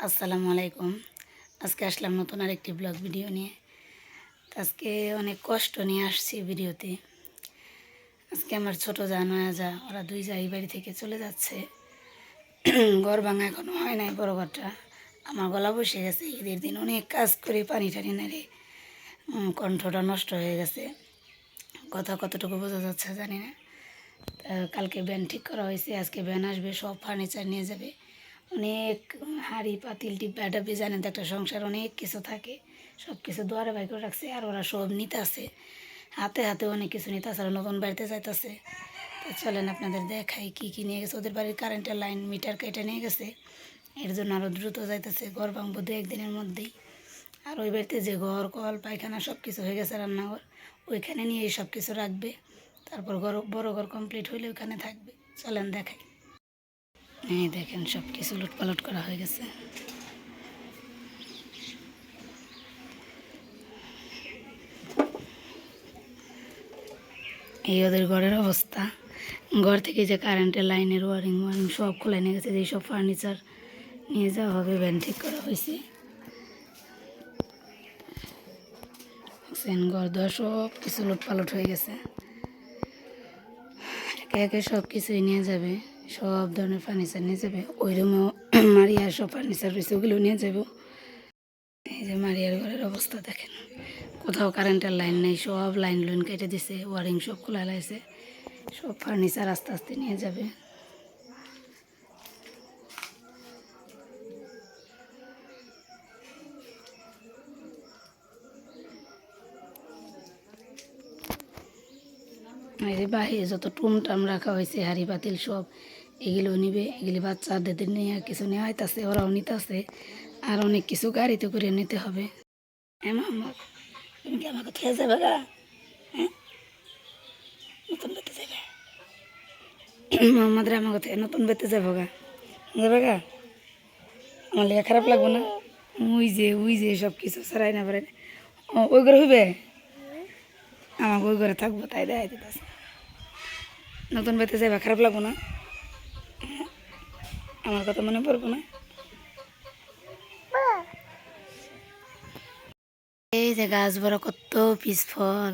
আসসালামু আলাইকুম। আজকে আসলাম নতুন আরেকটি ব্লগ ভিডিও নিয়ে। আজকে অনেক কষ্ট নিয়ে আসছি ভিডিওতে আজকে আমার ছোট যা নয়া যা ওরা দুই যা এই বাড়ি থেকে চলে যাচ্ছে। ঘর ভাঙা এখনও হয় নাই বড় ঘরটা। আমার গলা বসে গেছে, ঈদের দিন অনেক কাজ করে পানি টানি নেড়ে কণ্ঠটা নষ্ট হয়ে গেছে। কথা কতটুকু বোঝা যাচ্ছে জানি না। কালকে ব্যান ঠিক করা হয়েছে, আজকে ব্যান আসবে, সব ফার্নিচার নিয়ে যাবে। অনেক হাঁড়ি পাতিল টিপা ডাবি জানেন তো একটা সংসার, অনেক কিছু থাকে। সব কিছু দুয়ারে বাই করে রাখছে, আর ওরা সব নিতে আসে হাতে হাতে অনেক কিছু নিতে আসে আর নতুন বাড়িতে যাইতেছে। তা চলেন আপনাদের দেখাই কী কী নিয়ে গেছে। ওদের বাড়ির কারেন্টের লাইন মিটার কেটে নিয়ে গেছে। এর জন্য আরও দ্রুত যাইতেছে, ঘর ভাঙবো দু একদিনের মধ্যেই। আর ওই বাড়িতে যে ঘর, কল, পায়খানা সব কিছু হয়ে গেছে রান্নাঘর। ওইখানে নিয়ে সব কিছু রাখবে। তারপর ঘর, বড় ঘর কমপ্লিট হইলে ওইখানে থাকবে। চলেন দেখাই। এই দেখেন সব কিছু লুটপালট করা হয়ে গেছে। এই ওদের ঘরের অবস্থা। ঘর থেকে যে কারেন্টের লাইনের ওয়ারিং ওয়ারিং সব খোলা নিয়ে গেছে যেই সব ফার্নিচার নিয়ে যাওয়া হবে, ভ্যান ঠিক করা হয়েছে। ঘর দর সব কিছু লুটপালট হয়ে গেছে। একে একে সব কিছুই নিয়ে যাবে। সব ধরনের ফার্নিচার নিয়ে যাবে। ওই রুমেও মারিয়ার সব ফার্নিচার রয়েছে, ওগুলো নিয়ে যাব। এই যে মারিয়ার ঘরের অবস্থা দেখেন। কোথাও কারেন্টের লাইন নেই, সব লাইন লাইন কেটে দিছে, ওয়ারিং সব খোলা লাগছে। সব ফার্নিচার আস্তে আস্তে নিয়ে যাবে। এই বাহিরে যত টুমটাম রাখা হয়েছে, হাড়ি পাতিল সব, এগুলো নিবে, এগুলি বাচ্চাদের নিয়ে কিছু নেওয়া হইতাছে ওরাও নিতেছে, আর অনেক কিছু গাড়িতে করে নিতে হবে। হ্যাঁ তুমি কি আমাকে খেয়ে যাবে গা? হ্যাঁ? নতুন বেতে যাবে? মোহাম্মদ রে আমাকে থেকে নতুন বেতে যাব গা। যাবে গা? আমার লেগে খারাপ লাগবো না? উই যে উই যে সব কিছু সরাই না পারে। ওই ঘরে হইবে আমাকে ওই ঘরে থাকব, তাই দেখাই দিতেছে। নতুন বেতে যাবে খারাপ লাগবো না? আমার কথা মনে পড়ব না। এই যে গাছ বড় কত পিস ফল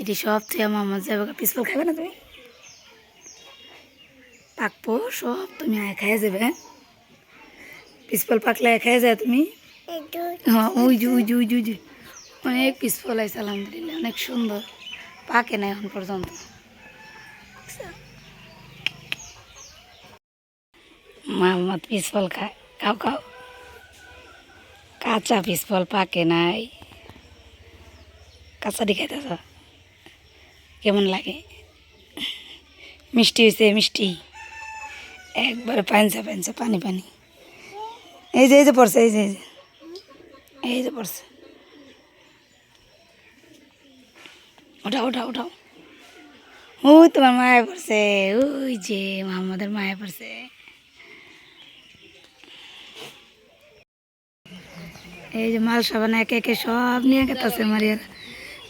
এটি সব থেকে আমার যাবে পিস ফল খাবে না তুমি? পাকবো, সব তুমি আয় খাই যাবে হ্যাঁ? পিস ফল পাকলে আয় খাই যায় তুমি? হ্যাঁ অনেক পিস ফল আছে, আলহামদুলিল্লাহ, অনেক সুন্দর। পাকে না এখন পর্যন্ত। মা পিস ফল খায়। খাও খাও। কাঁচা পিস ফল পাকে নাই। কাঁচাটি খাইতেছ? কেমন লাগে? মিষ্টি হয়েছে মিষ্টি। একবারে পানসা পানসা পানি পানি। এই যে এই যে পড়ছে, এই যে এই যে। এই যে পড়ছে। ওঠাও ওঠাও ওঠাও ওই তোমার মায়া পড়ছে। ওই যে মোহাম্মদের মায়া পড়ছে। এই যে মাল সাবান একে একে সব নিয়ে গেছে মারিয়ার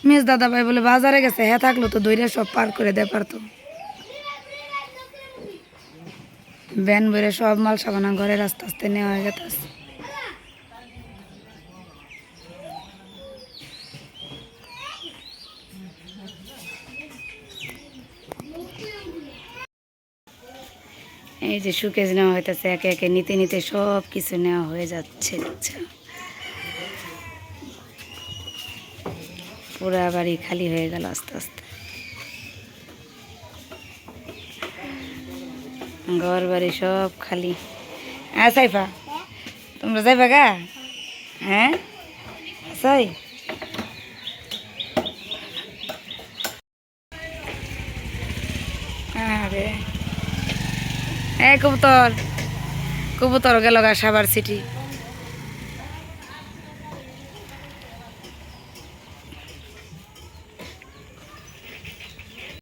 মেজ দাদা ভাই বলে বাজারে গেছে হ্যাঁ থাকল তো দইরা সব পার করে দেয় পারতো ব্যান বেড়ে সব মাল সাবান ঘরে আস্তে আস্তে নেওয়া হয়ে গেছে এই যে সুকেজ নেওয়া হইতেছে, একে একে নিতে নিতে সব কিছু নেওয়া হয়ে যাচ্ছে। আচ্ছা। পুরা বাড়ি খালি হয়ে গেল আস্তে আস্তে। ঘর বাড়ি সব খালি। হ্যাঁ সাইফা? তোমরা যাইবা গা? হ্যাঁ? সাই? আরে। এ কবুতর। কবুতর গেল গা সাবার সিটি।